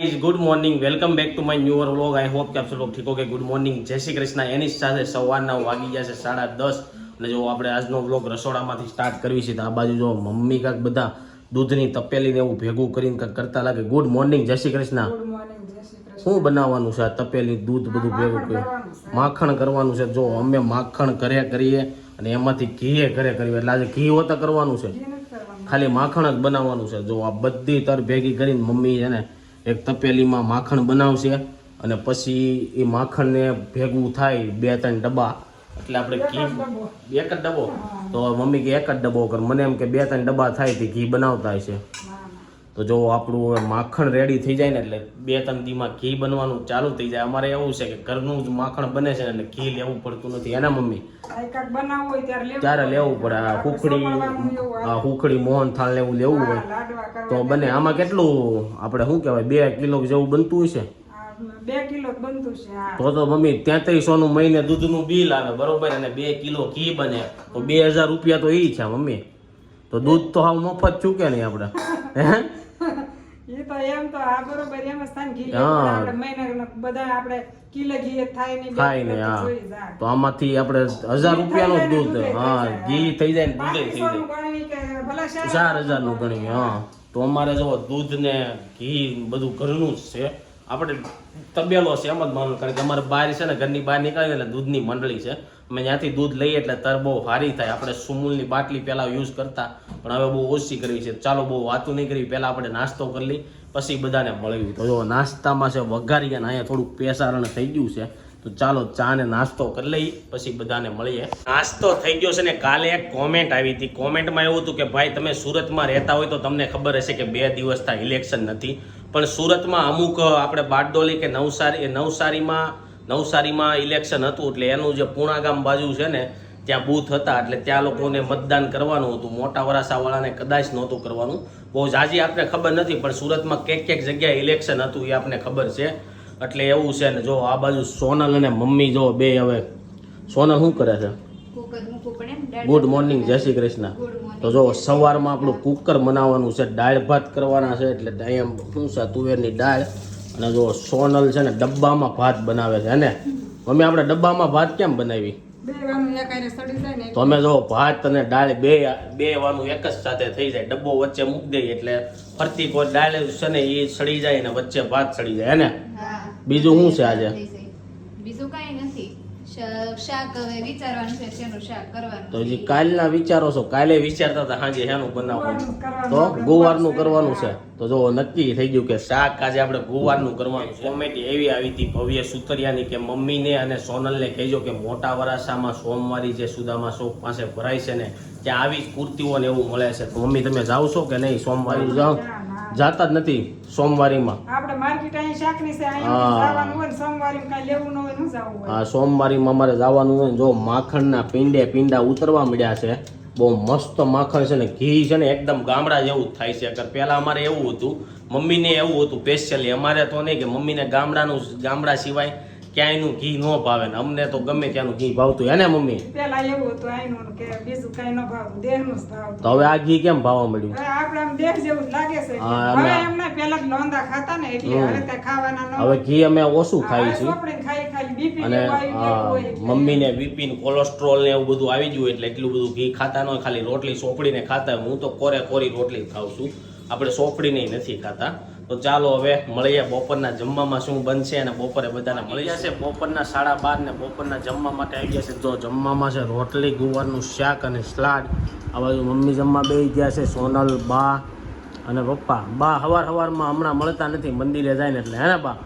Is good morning welcome back to my newer vlog I hope કે આપ સૌ log ઠીક ઓકે ગુડ મોર્નિંગ જય શ્રી કૃષ્ણ. એની સાથે સવારના વાગી જશે સાડા દસ. અને જો આપણે આજનો વ્લોગ રસોડામાંથી સ્ટાર્ટ કરવી છે તો આ બાજુ જો મમ્મી કાંક બધા દૂધની તપેલીને એવું ભેગું કરીને કાંક કરતા લાગે. ગુડ મોર્નિંગ જય શ્રી કૃષ્ણ. શું બનાવવાનું છે આ તપેલી દૂધ બધું ભેગું કર્યું માખણ કરવાનું છે. જો અમે માખણ કર્યા કરીએ અને એમાંથી ઘીએ કરે કરીએ. એટલે આજે ઘી હોતા કરવાનું છે. ખાલી માખણ જ બનાવવાનું છે. જો આ બધી તર ભેગી કરીને મમ્મી એને એક તપેલીમાં માખણ બનાવશે અને પછી એ માખણને ભેગું થાય બે ત્રણ ડબ્બા. એટલે આપણે ઘી એક જ ડબ્બો? તો મમ્મી કે એક જ ડબ્બો કર. મને એમ કે બે ત્રણ ડબ્બા થાય તે ઘી બનાવતા હશે. તો જો આપણું માખણ રેડી થઈ જાય ને એટલે બે ત્રણ દીમાં ઘી બનવાનું ચાલુ થઈ જાય. અમારે એવું છે કે ઘરનું જ માખણ બને છે ને એટલે ઘી લેવું પડતું નથી. એના મમ્મી? ત્યારે લેવું પડે. આ હુખડી આ હુખડી મોહન થાળ ને એવું લેવું હોય. તો બને. આમાં કેટલું આપણે શું કહેવાય? બે કિલો જેવું બનતું હશે? બે કિલો બનતું છે તો તો મમ્મી તેત્રીસો નું મહિને દૂધનું બિલ આવે બરોબર? અને બે કિલો ઘી બને. તો બે હજાર રૂપિયા તો એ છે મમ્મી. તો દૂધ તો હાવ મફત ચૂકે નહીં આપણે હે? એ તો એમ તો આ બરોબર એમ જ ઘી હા. આપણે બધા આપણે કિલો ઘી થાય નહીં થાય હા. તો આમાંથી આપણે હજાર રૂપિયાનું દૂધ હા ઘી થઈ જાય ને દૂધ થઈ જાય. ચાર ચાર હજારનું ગણી હા. તો અમારે જો દૂધ ને ઘી બધું ઘરનું જ છે. આપણે તબેલો છે એમ જ માનવું કારણ કે અમારે બહાર છે ને ઘરની બહાર નીકળીએ એટલે દૂધની મંડળી છે. અમે ત્યાંથી દૂધ લઈએ એટલે તર બહુ સારી થાય. આપણે સુમૂલની બાટલી પહેલાં યુઝ કરતા, પણ હવે બહુ ઓછી કરવી છે. ચાલો, બહુ વાતું નહીં કરવી. પહેલાં આપણે નાસ્તો કરી લઈ પછી બધાને મળવી. તો જો, નાસ્તામાં છે વઘારી અને અહીંયા થોડુંક પેસારણ થઈ ગયું છે. તો ચાલો ચા ને નાસ્તો કરી લઈ પછી બધાને મળીએ. નાસ્તો થઈ ગયો છે ને, કાલે એક કોમેન્ટ આવી હતી. કોમેન્ટમાં એવું હતું કે, ભાઈ, તમે સુરતમાં રહેતા હોય તો તમને ખબર હશે કે બે દિવસ થાય ઇલેક્શન નથી. પણ સુરતમાં અમુક, આપણે બારડોલી કે નવસારી, નવસારીમાં નવસારીમાં ઇલેક્શન હતું એટલે એનું જે પૂણા ગામ બાજુ છે ને ત્યાં બૂથ હતા એટલે ત્યાં લોકોને મતદાન કરવાનું હતું. મોટા વરાસાવાળાને કદાચ નહોતું કરવાનું. બહુ જાજી આપણે ખબર નથી પણ સુરતમાં ક્યાંક ક્યાંક જગ્યાએ ઇલેક્શન હતું એ આપને ખબર છે. એટલે એવું છે ને જો આ બાજુ સોનલ અને મમ્મી જો બે હવે સોનલ શું કરે છે? ગુડ મોર્નિંગ જય શ્રી કૃષ્ણ. તો જો સવારમાં આપણું કુકર બનાવવાનું છે દાળ ભાત કરવાના છે એટલે અહીંયા શું છે તુવેરની દાળ અને જો સોનલ છે ને ડબ્બામાં ભાત બનાવે છે ને? મમ્મી આપણે ડબ્બામાં ભાત કેમ બનાવી? બે વાનું એક હારે સડી જાય ને તો અમે જો ભાત અને દાળ બે બે વાનું એક જ સાથે થઈ જાય. ડબ્બો વચ્ચે મૂકી દઈએ એટલે ફરતી કોઈ દાળ છે ને એ સડી જાય ને વચ્ચે ભાત સડી જાય હે ને? બીજું શું છે આજે થઈ જાય. બીજું કાંઈ નથી શ- શાક હવે શેનું તો હજી કાલના વિચારો છો. કાલે વિચારતા હતા સાંજે હેનું બનાવવાનું? તો ગુવારનું કરવાનું છે. તો જો નક્કી થઈ ગયું કે શાક આજે આપણે ગુવારનું કરવાનું. છે એવી આવી હતી, ભવ્ય સુતરિયાની કે મમ્મીને અને સોનલને કહેજો કે મોટા વરાસામાં સોમવારી જે સુદામા ચોક પાસે ભરાય છે ને, ત્યાં આવી જ કુર્તીઓ ને એવું મળે છે. તો મમ્મી, તમે જાવ છો કે નહીં? સોમવારી જાઓ. જાતા જ નથી સોમવારીમાં. આપણે માર્કેટ અહીં શાકની છે. જવાનું હોય સોમવારી કાંઈ લેવું ન હોય ન જવું હોય. હા સોમવારીમાં અમારે જવાનું હોય જો માખણના પિંડે પિંડા ઉતરવા મળ્યા છે બહુ મસ્ત માખણ છે ને ઘી છે ને એકદમ ગામડા જેવું જ થાય છે. અગર પહેલાં અમારે એવું હતું મમ્મીને એવું હતું સ્પેશિયલી અમારે તો નહીં કે મમ્મીને ગામડાનું ગામડા સિવાય ક્યાંયનું ઘી ન ભાવે ને અમને તો ગમે ત્યાંનું ઘી ભાવતું હે ને મમ્મી? પેલા એવું હતું આઈનું કે બીજું કઈ ન ભાવતું દેહનું જ ભાવતું તો હવે આ ઘી કેમ ભાવવા મળ્યું હવે આપણે આમ દેહ જેવું જ લાગે છે. હવે એમને પેલા લોંદા ખાતા ને એટલે હવે તે ખાવાના ન હવે ઘી અમે ઓછું ખાઈ હવે આપણે ખાઈ ખાઈ બીપી અને. મમ્મીને બીપી ને કોલેસ્ટ્રોલ ને એવું બધું આવી ગયું એટલે એટલું બધું ઘી ખાતા ન ખાલી રોટલી સોપડીને ખાતા હું તો કોરે કોરી રોટલી ખાઉં છું. આપણે સોપડીને નથી ખાતા. તો ચાલો હવે મળીએ બપોરના જમવામાં શું બનશે અને બપોરે બધાને મળી જશે. બપોરના સાડા બાર ને બપોરના જમવા માટે આવી જશે. જો જમવામાં છે રોટલી ગુવારનું શાક અને સલાડ. આ બાજુ મમ્મી જમવા બે ગયા છે સોનલ બા અને પપ્પા. બા હવાર હવારમાં હમણાં મળતા નથી મંદિરે જાય ને એટલે હે ને બા?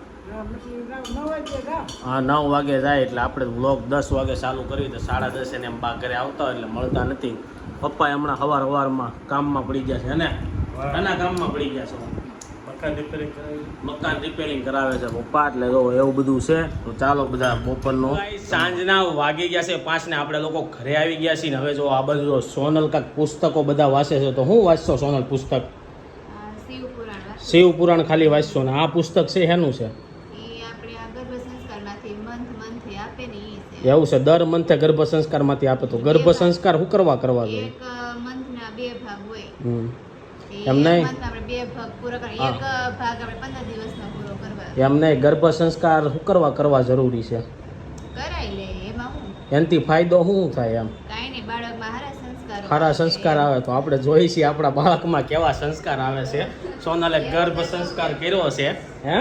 હા, નવ વાગે જાય એટલે આપણે બ્લોક દસ વાગે ચાલુ કરી તો સાડા દસ એને એમ બા ઘરે આવતા હોય એટલે મળતા નથી. પપ્પા હમણાં હવાર હવારમાં કામમાં પડી ગયા છે ને? ઘણા કામમાં પડી ગયા છે. મકાન રિપેરિંગ કરાવે છે? પપ્પા એટલે તો એવું બધું છે તો ચાલો બધા બપોરનો. સાંજના વાગી ગયા છે પાંચ ને આપણે લોકો ઘરે આવી ગયા છીએ ને હવે જો આ બધું સોનલ કાંક પુસ્તકો બધા વાંચે છે તો હું વાંચશો સોનલ પુસ્તક? શિવ પુરાણ ખાલી વાંચશો ને? આ પુસ્તક છે એનું છે? એ આપણે આ ગર્ભ સંસ્કારમાંથી મંથ મંથે આપે ને ઈ છે. એવું છે? દર મંથે ગર્ભ સંસ્કારમાંથી આપે તો ગર્ભ સંસ્કાર શું કરવા કરવા જોઈએ? બે ભાગ હોય. હમ નહીં? એમ નહીં? ગર્ભ સંસ્કાર શું કરવા કરવા જરૂરી છે? એમાં એનાથી ફાયદો શું થાય એમ? સારા સંસ્કાર આવે તો આપણે જોઈ છીએ આપણા બાળકમાં કેવા સંસ્કાર આવે છે. સોનાલે ગર્ભ સંસ્કાર કર્યો છે હે?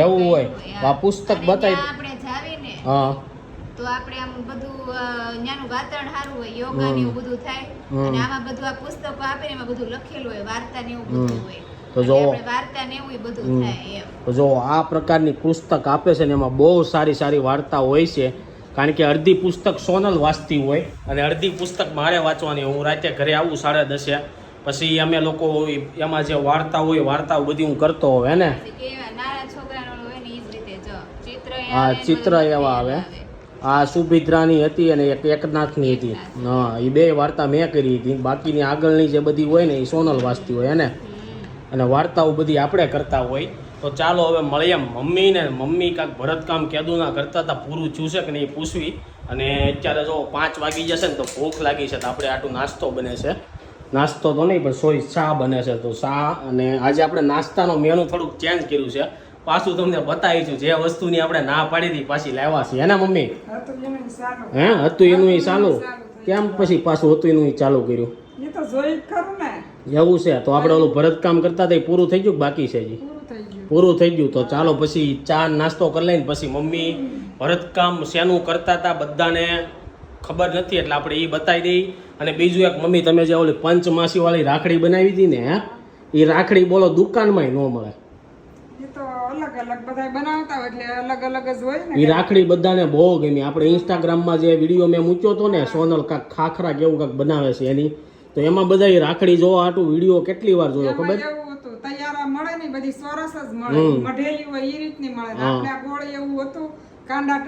એવું હોય આ પુસ્તક બતાવી- હા. તો આપણે આમ બધું અ, વાતાવરણ સારું હોય યોગા ને એવું બધું થાય અને આમાં બધું આ પુસ્તકો આપે ને એમાં બધું લખેલું હોય વાર્તા ને એવું બધું હોય. તો જો- વાર્તા ને એવું બધું થાય તો જો આ પ્રકારની પુસ્તક આપે છે ને એમાં બહુ સારી સારી વાર્તા હોય છે. કારણ કે અડધી પુસ્તક સોનલ વાંચતી હોય અને અડધી પુસ્તક મારે વાંચવાની. હું રાતે ઘરે આવું સાડા દસે. પછી અમે લોકો એમાં જે વાર્તા હોય વાર્તાઓ બધી હું કરતો હોય ને હા, ચિત્ર એવા આવે. આ સુભિદ્રાની હતી અને એક એકનાથની હતી. હા એ બે વાર્તા મેં કરી હતી. બાકીની આગળની જે બધી હોય ને એ સોનલ વાંચતી હોય એને અને વાર્તાઓ બધી આપણે કરતા હોય. તો ચાલો હવે મળીએ મમ્મીને. મમ્મી કાંક ભરતકામ કેદુના કરતા હતા, પૂરું થયું કે નહીં પૂછવી. અને અત્યારે જો પાંચ વાગી જશે ને, તો ભૂખ લાગી છે, તો આપણે આટલું નાસ્તો બને છે. નાસ્તો તો નહીં, પણ સોરી, ચા બને છે. તો ચા અને આજે આપણે નાસ્તાનો મેનુ થોડુંક ચેન્જ કર્યું છે. પાછું તમને બતાવી છું જે વસ્તુની આપણે ના પાડી હતી પાછી લાવ્યા છે. એના મમ્મી હે હતું એનું એ ચાલુ? કેમ પછી પાછું હતું એનું એ ચાલુ કર્યું? તો એવું છે? તો આપણે ઓલું ભરતકામ કરતા એ પૂરું થઈ ગયું બાકી છે હજી? પૂરું થઈ ગયું. તો ચાલો પછી ચા નાસ્તો કરી લઈને પછી મમ્મી ભરતકામ શેનું કરતા હતા બધાને ખબર નથી એટલે આપણે એ બતાવી દઈ. અને બીજું એક મમ્મી તમે જે ઓલી પંચમાસી વાળી રાખડી બનાવી હતી ને હે? એ રાખડી બોલો દુકાનમાં ન મળે. તો અલગ બધા બનાવતા હોય એટલે અલગ અલગ જ હોય એ રાખડી બધાને બહુ ગમી. આપણે ઇન્સ્ટાગ્રામમાં જે વીડિયો મેં મૂક્યો હતો ને સોનલ કાક ખાખરા કેવું કાંક બનાવે છે એની તો એમાં બધા રાખડી જોવા આટું વીડિયો કેટલી વાર જોયો ખબર? તૈયારા મળે ને બધી સરસ જ મળે. મઢેલી હોય એ રીતની મળે. ને. આપણે ગોળ એવું હતું કાંડા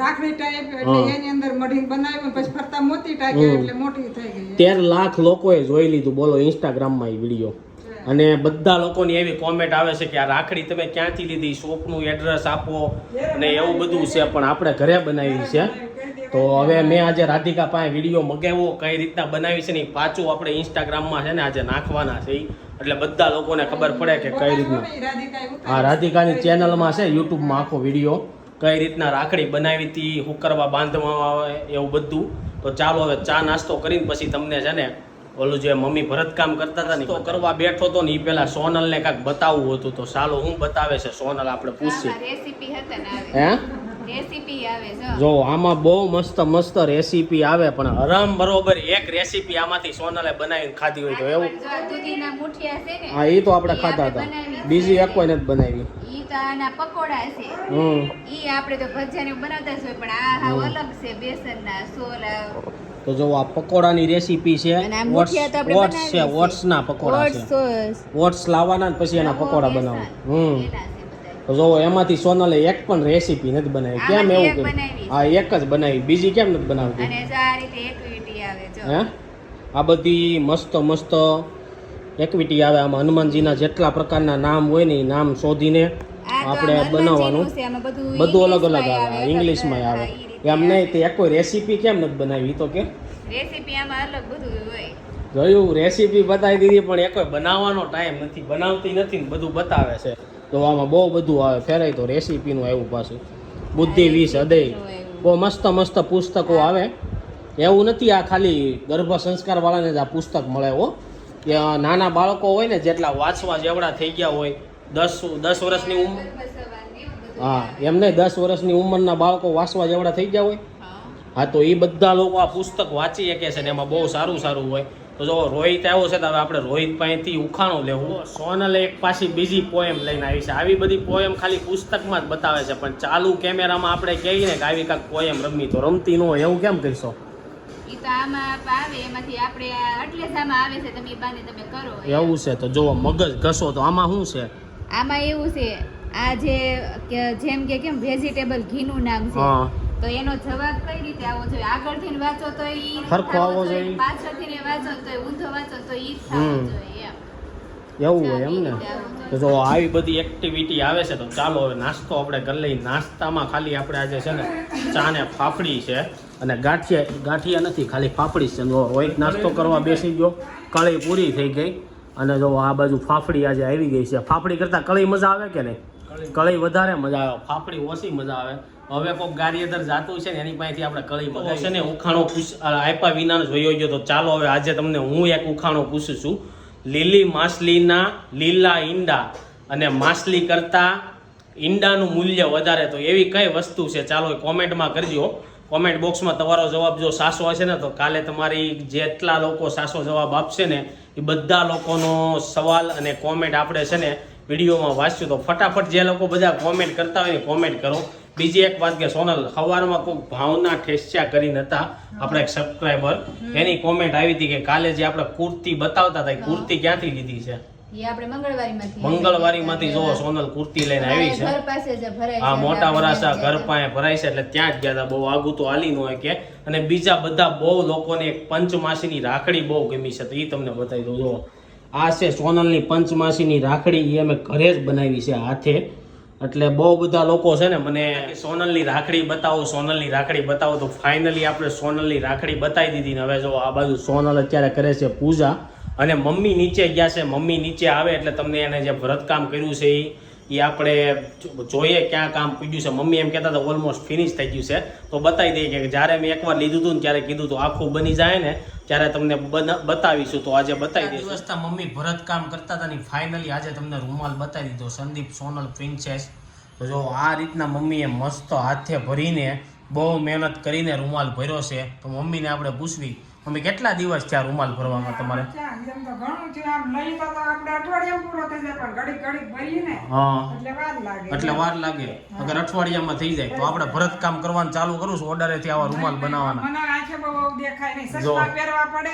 રાખડી ટાઈપ એટલે એની અંદર મઢીને બનાવ્યું પછી ફરતા મોતી ટાઈપ એટલે મોટી થઈ ગઈ. તેર લાખ લોકોએ જોઈ લીધું બોલો ઇન્સ્ટાગ્રામમાં એ વીડિયો. અને બધા લોકોની એવી કોમેન્ટ આવે છે કે આ રાખડી તમે ક્યાંથી લીધી? શોપનું એડ્રેસ આપો અને એવું બધું છે, પણ આપણે ઘરે બનાવી છે. તો હવે મેં આજે રાધિકા પાસે વીડિયો મગાવ્યો, કઈ રીતના બનાવી છે ને પાછું આપણે ઇન્સ્ટાગ્રામમાં છે ને આજે નાખવાના છે એટલે બધા લોકોને ખબર પડે કે કઈ રીતના. આ રાધિકાની ચેનલમાં છે, યુટ્યુબમાં આખો વીડિયો. કઈ રીતના રાખડી બનાવી હતી હું કરવા બાંધવામાં આવે, એવું બધું. તો ચાલો હવે ચા નાસ્તો કરીને પછી તમને છે ને ઓલું જે મમ્મી ભરતકામ કરતા હતા ને તો કરવા બેઠો તો ને એ પેલા સોનલ ને કાંઈક બતાવવું હતું તો ચાલો હું બતાવે છે સોનલ આપણે પૂછીએ રેસીપી હતા ને આવે. હે? જો જો આમાં બહુ મસ્ત મસ્ત રેસીપી આવે પણ હરામ બરોબર એક રેસીપી આમાંથી સોનલે બનાવીને ખાધી હોય તો એવું. જો ને હા એ તો આપણે ખાધા હતા. બીજી એક કોઈ નથી બનાવી. ઈ તો આના પકોડા છે. હમ. ઈ આપણે તો ભજીયા ને બનાવતા જ હોય પણ આ અલગ છે બેસનના સોલા તો જો આ પકોડાની રેસીપી છે ઓટ્સ છે ઓટ્સના પકોડા છે. ઓટ્સ લાવવાના પછી એના પકોડા. બનાવવા હમ. તો જો એમાંથી સોનલે એક પણ રેસીપી નથી બનાવી. કેમ એવું કર્યું? હા એક જ બનાવી. બીજી કેમ નથી બનાવતી? હે? આ બધી મસ્ત મસ્ત એક્ટિવિટી આવે. આમાં હનુમાનજીના જેટલા પ્રકારના નામ હોય ને એ નામ શોધીને આપણે બનાવવાનું. બધું અલગ અલગ આવે. ઇંગ્લિશમાં આવે હા, ઈ રીતે એમ નહીં તે એક કોઈ રેસીપી કેમ નથી બનાવી? તો કે. રેસીપી આમાં અલગ બધું હોય. જોયું? રેસીપી બતાવી દીધી પણ એ કોઈ બનાવવાનો ટાઈમ નથી. બનાવતી નથી ને બધું બતાવે છે. તો આમાં બહુ બધું આવે. ફેરાય તો રેસીપીનું આવ્યું પાછું. બુદ્ધિ વીસ હૃદય. બહુ મસ્ત મસ્ત પુસ્તકો આવે. એવું નથી આ ખાલી ગર્ભ સંસ્કાર વાળાને જ આ પુસ્તક મળે હો. કે નાના બાળકો હોય ને જેટલા વાંચવા જેવડા થઈ ગયા હોય દસ દસ વર્ષની ઉંમર હા એમને દસ વર્ષની ઉંમરના બાળકો વાંચવા જેવડા થઈ ગયા હોય. હા. તો એ બધા લોકો આ પુસ્તક વાંચી શકે છે ને એમાં બહુ સારું સારું હોય. તો જો રોહિત આવ્યો છે તો હવે આપણે રોહિત પાસેથી ઉખાણું લેવું. સોનલે એક પાછી બીજી પોએમ લઈને આવી છે. આવી બધી પોએમ ખાલી પુસ્તકમાં જ બતાવે છે પણ ચાલુ કેમેરામાં આપણે કહીએ ને કે આવી કાંઈક પોએમ રમી તો રમતી ન હોય એવું કેમ કહીશો? ઈ તો આમાં આવે એમાંથી આપણે આ એટલે જ આમાં આવે છે તમે ઈ બાને તમે કરો એવું છે તો જો મગજ ઘસો તો આમાં શું છે? આમાં એવું છે આ જે જેમ કે કેમ વેજીટેબલ ઘીનું નામ છે તો એનો જવાબ કઈ રીતે આવવો જોઈએ? આગળથી વાંચો તો ઈ સરખો આવવો જોઈએ. પાછળથી વાંચો તો ઊંધો વાંચો તો ઈ થવો જોઈએ એવું હોય એમ ને. જો આવી બધી એક્ટિવિટી આવે છે તો ચાલો હવે નાસ્તો આપણે કરી લઈએ. નાસ્તામાં ખાલી આપણે આજે છે ને ચા ને ફાફડી છે અને ગાંઠિયા ગાંઠિયા નથી ખાલી ફાફડી છે. જો રોહિત નાસ્તો કરવા બેસી ગયો. કળી પૂરી થઈ ગઈ. અને જો આ બાજુ ફાફડી આજે આવી ગઈ છે. ફાફડી કરતાં કળી મજા આવે કે નહીં? કળી વધારે મજા આવે ફાફડી ઓછી મજા આવે. હવે કોઈક ગાડી અંદર જાતું છે ને એની પાસેથી આપણે કળી મગાવી છે ને ઉખાણો પૂછ આપ્યા વિના જોયો ગયો તો ચાલો હવે આજે તમને હું એક ઉખાણો પૂછું છું. લીલી માછલીના લીલા ઈંડા અને માછલી કરતા ઈંડાનું મૂલ્ય વધારે તો એવી કઈ વસ્તુ છે? ચાલો કોમેન્ટમાં કરજો. કોમેન્ટ બોક્સમાં તમારો જવાબ જો સાસો હશે ને તો કાલે તમારી જેટલા લોકો સાસો જવાબ આપશે ને એ બધા લોકોનો સવાલ અને કોમેન્ટ આપણે છે ને વિડીયોમાં વાંચ્યું તો ફટાફટ જે લોકો બધા કોમેન્ટ કરતા હોય કોમેન્ટ કરો. બીજી એક વાત કે સોનલ સવારમાં કોઈક ભાવના ઠેસ્યા કરીને હતા આપણા એક સબસ્ક્રાઈબર એની કોમેન્ટ આવી હતી કે કાલે જે આપણે કુર્તી બતાવતા હતા કુર્તી ક્યાંથી લીધી છે? મંગળવારીમાંથી જો સોનલ કુર્તી લઈને આવી છે. છે મોટા વરાસા ઘર પાસે ભરાય છે એટલે ત્યાં જ ગયા હતા. બહુ આગું તો હાલી ન હોય કે. અને બીજા બધા બહુ લોકોને એક પંચમાસીની રાખડી બહુ ગમી છે તો એ તમને બતાવી દઉં. જો આ છે સોનલની પંચમાસીની રાખડી એ અમે ઘરે જ બનાવી છે હાથે. એટલે બહુ બધા લોકો છે ને, મને સોનલની રાખડી બતાવો, સોનલની રાખડી બતાવો તો ફાઇનલી આપણે સોનલની રાખડી બતાવી દીધી ને હવે જો આ બાજુ સોનલ અત્યારે કરે છે પૂજા. અને મમ્મી નીચે ગયા છે, મમ્મી નીચે આવે એટલે તમને એને જે ભરતકામ કર્યું છે એ એ આપણે જોઈએ ક્યાં કામ પૂજ્યું છે. મમ્મી એમ કહેતા હતા ઓલમોસ્ટ ફિનિશ થઈ ગયું છે. તો બતાવી દઈએ કે જ્યારે મેં એકવાર લીધું હતું ને ત્યારે કીધું હતું આખું બની જાય ને ત્યારે તમને બતાવીશું. તો આજે બતાવી દઈશું. દિવસતા મમ્મી ભરતકામ કરતા હતા ને ફાઇનલી આજે તમને રૂમાલ બતાવી દીધો. સંદીપ સોનલ પ્રિન્સેસ તો જો આ રીતના મમ્મીએ મસ્ત હાથે ભરીને બહુ મહેનત કરીને રૂમાલ ભર્યો છે. તો મમ્મીને આપણે પૂછવી મમ્મી કેટલા દિવસ થયા રૂમાલ ભરવામાં તમારે? ક્યાં? તો ઘણું છે આમ લઈ તો આપણે અઠવાડિયા પૂરો થઈ જાય પણ ઘડી ઘડી ને હા. એટલે વાર લાગે. એટલે વાર લાગે. અગર અઠવાડિયામાં થઈ જાય તો આપણે ભરત કામ કરવાનું ચાલુ કરું છું ઓર્ડરેથી આવા રૂમાલ બનાવવાના. મને આંખે બહુ દેખાય નહીં. સસમા પહેરવા પડે.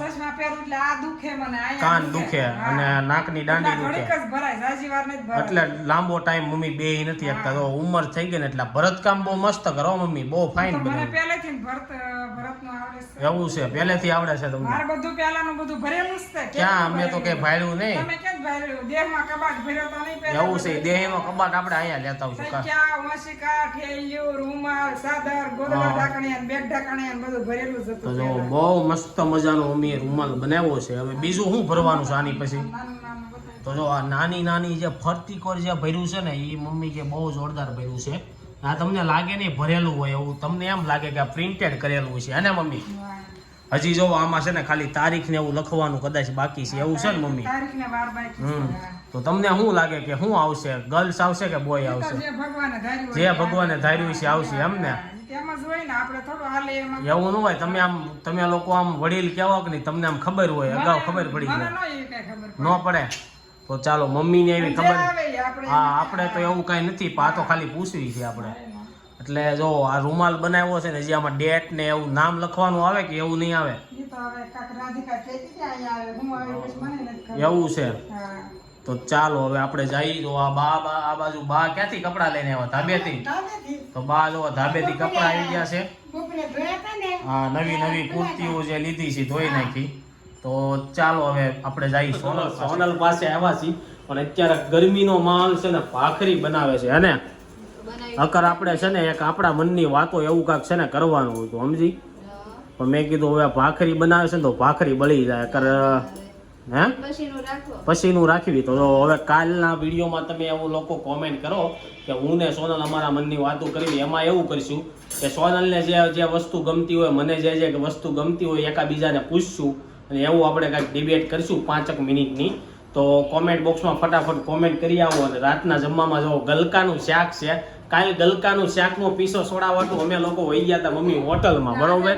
સસમા પહેરું એટલે આ દુખે મને કાન દુખે. અને નાકની દાંડી દુખે. ઘડીક જ ભરાય ઝાઝી વાર નથી ભરાય. એટલે લાંબો ટાઈમ મમ્મી બે નથી આપતા. તો ઉંમર થઈ ગઈ ને એટલે ભરત કામ બહુ મસ્ત કરો મમ્મી બહુ ફાઇન બને મને પહેલેથી ભરત ભરતનું આવડે એવું છે પહેલેથી આવડે છે તમને. મારે બધું પહેલાનું બધું ભરેલું ક્યાં? અમે તો કઈ ભાડ્યું નહીં. તમે કેમ ભરેલું દેહમાં કબાટ ભર્યો તો નહીં પહેલા એવું છે દેહીનો કબાટ આપણે અહીંયા લેતા આવશું કા? સંખ્યા વંશિકા ઠેલિયું રૂમાલ સાદર ગોદડા ઢાંકણિયા બેગ ઢાંકણિયા બધું ભરેલું જ તો જો બહુ મસ્ત મજાનો અમે રૂમાલ બનાવ્યો છે. હવે બીજું શું ભરવાનું છે આની પછી. તો જો આ નાની નાની જે ફરતી કોર જે ભર્યું છે ને એ મમ્મી કે બહુ જોરદાર ભર્યું છે. આ તમને લાગે નહીં ભરેલું હોય એવું તમને એમ લાગે કે આ પ્રિન્ટેડ કરેલું છે. અને મમ્મી? વાહ. હજી જો આમાં છે ને ખાલી તારીખ ને એવું લખવાનું કદાચ બાકી છે એવું છે ને મમ્મી. હમ. તો તમને શું લાગે કે શું આવશે? ગર્લ્સ આવશે કે બોય આવશે? જે ભગવાને ધાર્યું છે આવશે એમ ને? તેમ જ હોય ને આપણે થોડું હાલે એમાં. એવું ન હોય તમે આમ તમે લોકો આમ વડીલ કહેવા કે નહીં તમને આમ ખબર હોય અગાઉ ખબર પડી જાય. ન પડે. તો ચાલો મમ્મીને એવી ખબર હા આપણે તો એવું કાંઈ નથી પા તો ખાલી પૂછવી છે આપણે. એટલે જો આ રૂમાલ બનાવ્યો છે ને જે આમાં ડેટ ને એવું નામ લખવાનું આવે કે એવું નહીં આવે? એવું છે? તો ચાલો હવે આપણે જઈએ. તો આ બા બા આ બાજુ બા ક્યાંથી કપડાં લઈને આવ્યા? ધાબેથી? તો બા જો ધાબેથી કપડાં આવી ગયા છે. હા નવી નવી કુર્તીઓ જે લીધી છે ધોઈ નાખી. તો ચાલો હવે આપણે જઈએ. સોનલ સોનલ પાસે આવ્યા છીએ પણ અત્યારે ગરમીનો માહોલ છે ને ભાખરી બનાવે છે હે ને? અકર આપણે છે ને એક આપણા મનની વાતો એવું કાંક છે ને કરવાનું હતું સમજી? પણ મેં કીધું હવે ભાખરી બનાવે છે ને તો ભાખરી બળી જાય અકર હે? પછીનું રાખો. રાખવી તો. હવે કાલના વિડીયોમાં તમે એવું લોકો કોમેન્ટ કરો કે હું ને સોનલ અમારા મનની વાતો કરવી એમાં એવું કરીશું કે સોનલને જે જે વસ્તુ ગમતી હોય મને જે જે વસ્તુ ગમતી હોય એકાબીજાને પૂછશું અને એવું આપણે કાંઈક ડિબેટ કરીશું પાંચક મિનિટની. તો કોમેન્ટ બોક્સમાં ફટાફટ કોમેન્ટ કરી આવો અને રાતના જમવામાં જો ગલકાનું શાક છે કાલ ગલકાનું શાકનો પીસો સોડાવટું અમે લોકો વહી ગયા હતા મમ્મી હોટલમાં બરોબર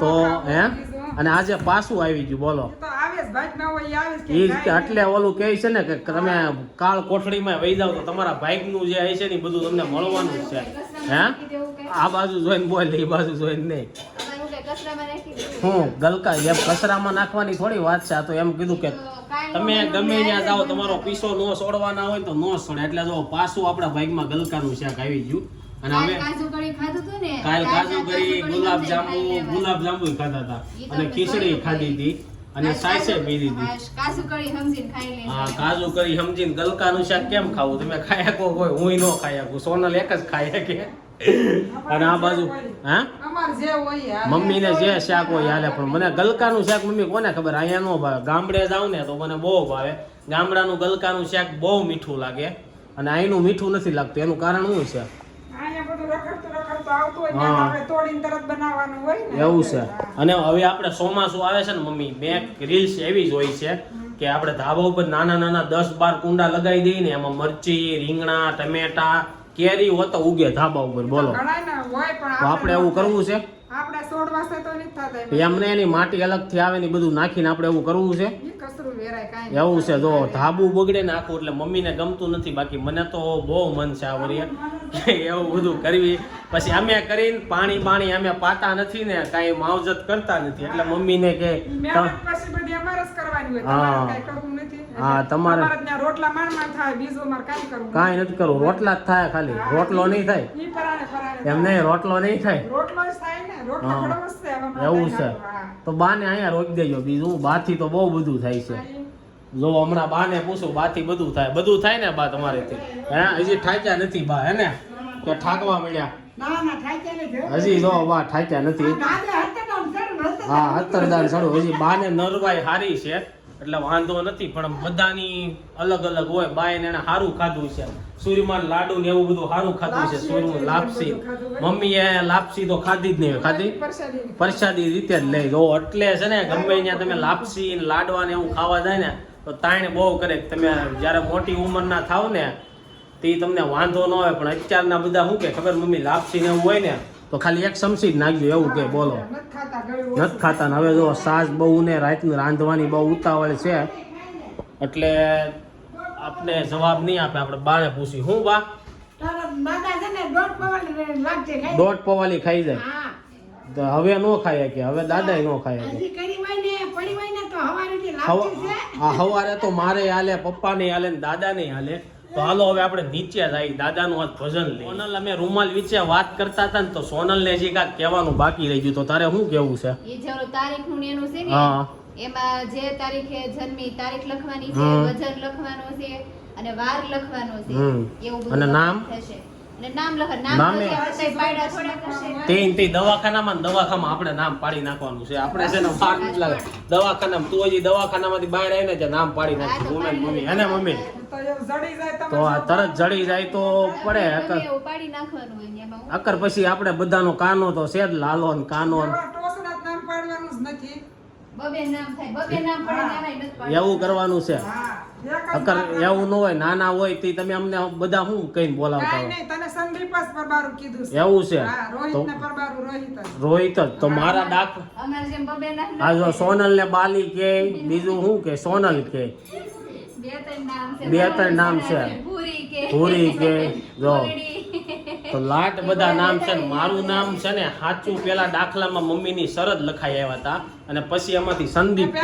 તો હે અને આજે પાછું આવી ગયું બોલો એ એટલે ઓલું કહે છે ને કે તમે કાળ કોઠડીમાં વહી જાવ તો તમારા ભાઈકનું જે છે ને એ બધું તમને મળવાનું જ છે હે આ બાજુ જોઈને બોલ એ બાજુ જોઈને નહીં હું ગલકા એમ કચરામાં નાખવાની થોડી વાત છે. આ તો એમ કીધું કે તમે ગમે ત્યાં જાઓ તમારો પીસો નો સોડવાના હોય તો નો સોડે એટલે જો પાછું આપણા બાઇકમાં ગલકાનું શાક આવી ગયું. અને અમે કાજુ કાલ કરી ગુલાબ જાંબુ ગુલાબ જાંબુ ખાધા હતા. અને ખીચડી ખાધી હતી. અને કાજુ- પીધી હતી. હા, કાજુ કરી સમજીને ખાઈ લેજો. હા કાજુ કરી સમજીને ગલકાનું શાક કેમ ખાવું? તમે ખાઈ શકો હોય હું ન ખાઈ શકું. સોનલ એક જ ખાઈ શકે અને આ બાજુ હા? અમારે જે મમ્મીને જે શાક હોય હાલે પણ મને ગલકાનું શાક મમ્મી કોને ખબર? અહીંયા નો ભાવે. ગામડે જાઉં ને તો મને બહુ ભાવે. ગામડાનું ગલકાનું શાક બહુ મીઠું લાગે. અને અહીંનું મીઠું નથી લાગતું. એનું કારણ શું છે? એવું છે. અને હવે આપણે ચોમાસું આવે છે ને મમ્મી મેં રીલ્સ એવી જ હોય છે કે આપણે ધાબા ઉપર નાના નાના દસ બાર કુંડા લગાવી દઈએ ને એમાં મરચી રીંગણા ટમેટા કેરી હો તો ઉગે ધાબા ઉપર બોલો. આપણે એવું કરવું છે? આપણે સોળ વાસે તો નથી થતા એમાં. એમને એની માટી અલગથી આવે ને બધું નાખીને આપણે એવું કરવું છે. ઈ વેરાય કાંઈ એવું છે જો ધાબુ બગડે ને આખું એટલે મમ્મીને ગમતું નથી. બાકી મને તો બહુ મન છે આ વરિયે એવું બધું કરવી. પછી અમે કરીને પાણી પાણી અમે પાતા નથી ને કાંઈ માવજત કરતા નથી. એટલે મમ્મીને કે હા. તમારે રોટલા કાંઈ કરવું નથી. કરવું. રોટલા જ થાય ખાલી. રોટલો નહીં થાય. એમ નહીં રોટલો નહીં થાય. રોટલો થાય ને. એવું છે. તો બાને અહીંયા રોકી દેજો બીજું. બાથી તો બહુ બધું થાય છે. જો હમણાં બાને પૂછું બાથી બધું થાય. બધું થાય ને બા તમારેથી? હે? હજી ઠાક્યા નથી બા હે ને? કે ઠાકવા મળ્યા? હજી જો બા ઠાક્યા નથી. હા આમ હતરદાર ચડું. હજી બાને નરવાઈ હારી છે. એટલે વાંધો નથી પણ બધાની અલગ અલગ હોય બાય ને એને સારું ખાધું છે. સૂર્યમાન લાડુ ને એવું બધું સારું ખાધું છે સુરમાં લાપસી. મમ્મીએ લાપસી તો ખાધી જ નહીં ખાધી? પ્રસાદી. રીતે જ લઈ જો એટલે છે ને ગમે ત્યાં તમે લાપસી ને લાડવા ને એવું ખાવા જાય ને તો તાણ બહુ કરે તમે જ્યારે મોટી ઉંમરના થાવ ને તે તમને વાંધો ન આવે. પણ અત્યારના બધા શું કે ખબર મમ્મી લાપસી ને એવું હોય ને તો ખાલી એક ચમચી જ નાખજો એવું કે બોલો. નથી ખાતા ને હવે જો સાસ બહુ ને રાતનું રાંધવાની બહુ ઉતાવળ છે એટલે આપને જવાબ નહીં આપે આપણે બાને પૂછી. હું બા? દોઢ પવાલી ખાઈ. જાય. તો હવે નો ખાય કે હવે દાદા નો ખાય કે. હવારે તો મારે હાલે નહીં હાલે ને દાદા નહીં હાલે. તો હાલો હવે આપણે નીચે જાય દાદાનું આજ ભજન લઈ સોનલ અમે રૂમાલ વિશે વાત કરતા હતા ને તો સોનલને જે કાંઈક કહેવાનું બાકી રહી ગયું તો તારે શું કેવું છે? એ જે તારીખ તારીખનું એનું છે ને હા. એમાં જે તારીખે જન્મી તારીખ લખવાની છે. વજન લખવાનું છે અને વાર લખવાનો છે એવું બધું અને નામ? થશે. નામ નામે? તો દવાખાનામાં દવાખામાં આપણે નામ પાડી નાખવાનું છે. આપણે છે ને નથી લાગે. દવાખાનામાં તું હજી દવાખાનામાંથી બહાર આવીને જે નામ પાડી નાખશું. મમ્મી મમ્મી હે ને મમ્મી? તો એવું જડી જાય તમે તો આ તરત જડી જાય તો પડે અકર અકર પછી આપણે બધાનો કાનો તો છે જ લાલો ને કાનો ને. એવા ટોસના જ નામ પાડવાનું જ નથી. એવું કરવાનું છે. અકર એવું ન હોય નાના હોય તે તમે અમને બધા શું કહીને બોલાવતા હોય તને સંદીપ જ પરબારું કીધું છે. એવું છે? તો રોહિત ને પરબારું રોહિત જ. રોહિત જ. તો મારા ડાક અમારે જેમ બબે નામ આ જો સોનલ ને બાલી કે બીજું શું કે? સોનલ કે. બે ત્રણ નામ છે. બે ત્રણ નામ છે. ભૂરી કે. જો. તો લાટ બધા નામ છે ને મારું નામ છે ને સાચું પેલા દાખલામાં મમ્મીની શરદ લખાઈ આવ્યા હતા અને પછી એમાંથી સંદીપ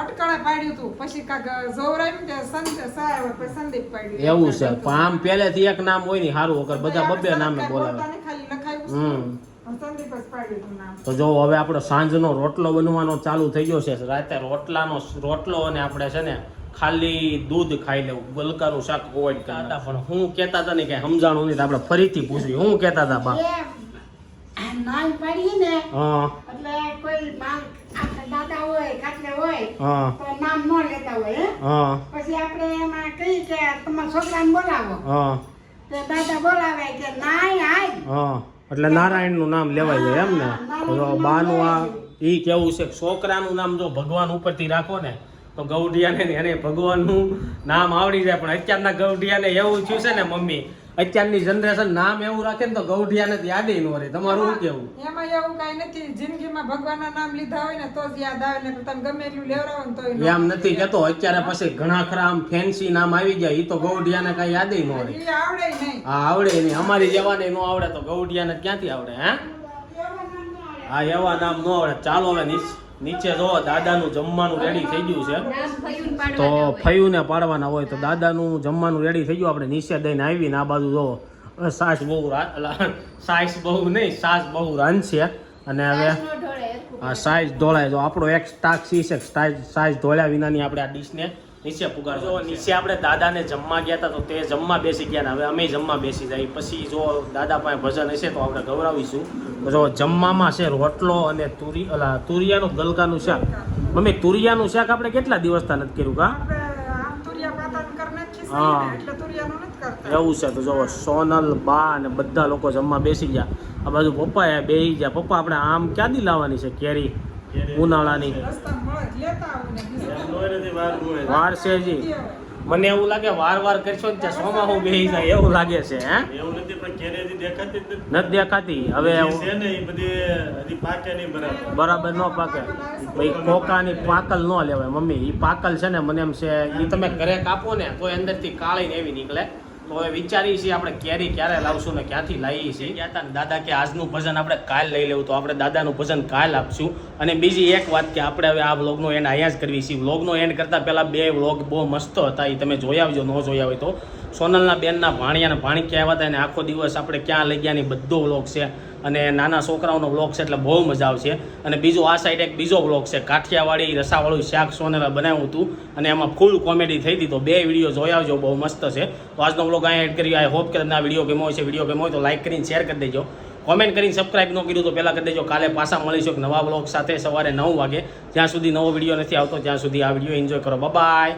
અટકળે પાડ્યું હતું પછી કાક જોવરાયું ને સંદીપ સંદીપ પાડ્યું એવું છે પણ આમ પહેલેથી એક નામ હોય ને સારું વગર બધા બબે નામે બોલાવે. હમ. તો જો હવે આપણો સાંજનો રોટલો બનવાનો ચાલુ થઈ ગયો છે રાતે રોટલાનો રોટલો અને આપણે છે ને ખાલી દૂધ ખાઈ લેવું ગલકાનું શાક અવોઇડ કરતા પણ. હું કહેતા હતા ને કે સમજાણું નહીં તો આપણે ફરીથી પૂછ્યું. હું કહેતા હતા બા. એ નામ પાડીએ ને હા. એટલે કોઈ દાદા હોય કાટલે હોય તો નામ ન લેતા હોય પછી આપણે એમાં કહીએ કે તમારા છોકરાને બોલાવો. હા. દાદા બોલાવે કે નાય આય. હા. એટલે નારાયણનું નામ લેવાય લે એમ ને? તો બાનું આ ઈ કેવું છે કે છોકરાનું નામ જો ભગવાન ઉપરથી રાખો ને તો ગૌઢિયાને એને ભગવાનનું નામ આવડી જાય પણ અત્યારના ગૌઢિયાને એવું થયું છે ને મમ્મી અત્યારની જનરેશન નામ એવું રાખે ને તો ગૌઢિયાને તો યાદ ન રહે. તમારું શું કેવું એમાં એવું કઈ નથી. જિંદગીમાં ભગવાનના નામ લીધા હોય ને તો જ યાદ આવે ને તમે ગમે એટલું લેવડાવો ને તોય એમ નથી કેતો અત્યારે પછી ઘણા ખરા આમ ફેન્સી નામ આવી જાય એ તો ગૌઢિયાને કઈ યાદ ન રહે. આવડે નહીં. હા આવડે નહીં. અમારી જવાને ન આવડે તો ગૌઢિયાને ક્યાંથી આવડે હે? હા એવા નામ ન આવડે. ચાલો હવે નીચે નીચે જો દાદાનું જમવાનું રેડી થઈ ગયું છે. તો ફયું ને પાડવાના હોય તો દાદાનું જમવાનું રેડી થઈ ગયું. આપણે નીચે દઈને આવીને આ બાજુ જો સાસ બહુ સાસ બહુ નહીં સાસ બહુ રાંધશે અને હવે. આ સાઈઝ ધોળાય જો આપણો એક સ્ટાક સી છે સાઈઝ સાઈઝ ધોળ્યા વિનાની આપણે આ ડીશને નીચે પુગાર જો નીચે. આપણે દાદાને જમવા ગયા હતા તો તે જમવા બેસી ગયા ને હવે અમે જમવા બેસી જાય. પછી જો દાદા પાસે ભજન હશે તો આપણે ગૌરાવીશું. જો જમવામાં છે રોટલો અને તુરી અલા તુરિયાનું ગલકાનું શાક. મમ્મી તુરિયાનું શાક આપણે કેટલા દિવસતા નથી કર્યું કા? હા. ને, એટલે તુરિયાનું નથી કરતા. એવું છે તો જો સોનલ બા અને બધા લોકો જમવા બેસી ગયા. આ બાજુ પપ્પા એ બેસી ગયા. પપ્પા આપણે આમ ક્યાંથી લાવવાની છે કેરી? ઉનાળાની. વાર છે જી મને એવું લાગે વાર વાર કરશો ને ત્યાં સોમાં હું બેસી જાય એવું લાગે છે હે? એવું નથી પણ કેરેજી દેખાતી નથી. દેખાતી? હવે છે ને એ બધી હજી પાકે નહીં બરાબર. બરાબર ન પાકે. ભાઈ કોકાની પાકલ ન લેવાય મમ્મી. એ પાકલ છે ને મને એમ છે એ તમે ઘરે કાપો ને તો અંદરથી કાળી ને એવી નીકળે. તો હવે વિચારીએ છીએ આપણે કેરી ક્યારે લાવશું ને ક્યાંથી લાવીએ છીએ. ગયા હતા દાદા કે આજનું ભજન આપણે કાલ લઈ લેવું, તો આપણે દાદાનું ભજન કાલ આપશું. અને બીજી એક વાત કે આપણે હવે આ વ્લોગનો એન્ડ અહીંયા જ કરવી છીએ વ્લોગનો એન્ડ કરતાં પહેલાં બે વ્લોગ બહુ મસ્ત હતા, એ તમે જોઈ આવજો, ન જોયા હોય તો. સોનલના બેનના ભાણિયાના ભાણિક્યા આવ્યા હતા અને આખો દિવસ આપણે ક્યાં લઈ ગયા ની બધો વ્લોગ છે. અને નાના છોકરાઓનો વ્લોગ છે એટલે બહુ મજા આવશે. અને બીજો આ સાઈડ એક બીજો વ્લોગ છે. કાઠિયાવાડી, રસાવાળું શાક સોનેલા બનાવ્યું હતું. અને એમાં ફૂલ કોમેડી થઈ હતી. તો બે વીડિયો જોઈ આવજો. બહુ મસ્ત છે. તો આજનો વ્લોગ અહીંયા એડ કરી આઈ હોપ કે તમને આ વીડિયો ગમો છે વીડિયો ગમો હોય તો લાઈક કરીને શેર કરી દેજો. કોમેન્ટ કરીને સબસ્ક્રાઇબ ન કર્યું તો પહેલાં કરી દેજો. કાલે પાછા મળીશું એક નવા બ્લોગ સાથે સવારે નવ વાગે. જ્યાં સુધી નવો વીડિયો નથી આવતો, ત્યાં સુધી આ વીડિયો એન્જોય કરો. બાય